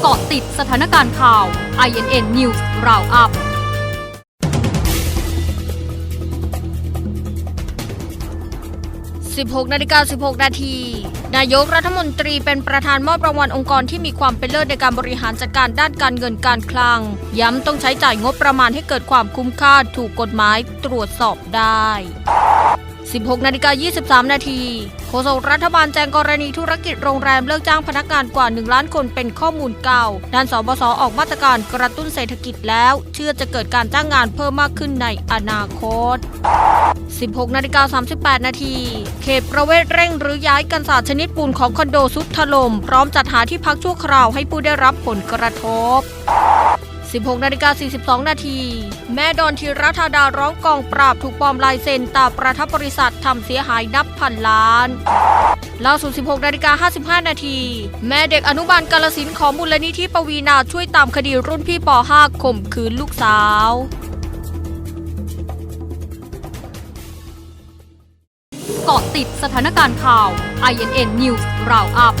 เกาะติดสถานการณ์ข่าว INN News Roundup 16นาฬิกา16 นาที นายกรัฐมนตรีเป็นประธานมอบรางวัลองค์กรที่มีความเป็นเลิศในการบริหารจัดการด้านการเงินการคลัง ย้ำต้องใช้จ่ายงบประมาณให้เกิดความคุ้มค่าถูกกฎหมายตรวจสอบได้ 16 นาฬิกา 23 นาทีโฆษกรัฐบาลแจ้งกรณีธุรกิจโรงแรมเลิกจ้างพนักงานกว่า 1 ล้านคนเป็นข้อมูลเก่า ด้านสบสออกมาตรการกระตุ้นเศรษฐกิจแล้ว เชื่อจะเกิดการจ้างงานเพิ่มมากขึ้นในอนาคต 16 นาฬิกา 38 นาทีเขตประเวศเร่งหรือย้ายกันศาสตร์ชนิดปูนของคอนโดสุดถล่มพร้อมจัดหาที่พักชั่วคราวให้ผู้ได้รับผลกระทบ 16นาฬิกา42 นาที แม่ดอนธีรธาดาร้องกองปราบถูกปลอมลายเซ็นตาประทับบริษัททำเสียหายนับพันล้านล่าสุด 16นาฬิกา55 นาที แม่เด็กอนุบาลกาลสินของมูลนิธิปวีนาช่วยตามคดีรุ่นพี่ป .5 ข่มขืนลูกสาวเกาะติดสถานการณ์ข่าว INN News Roundup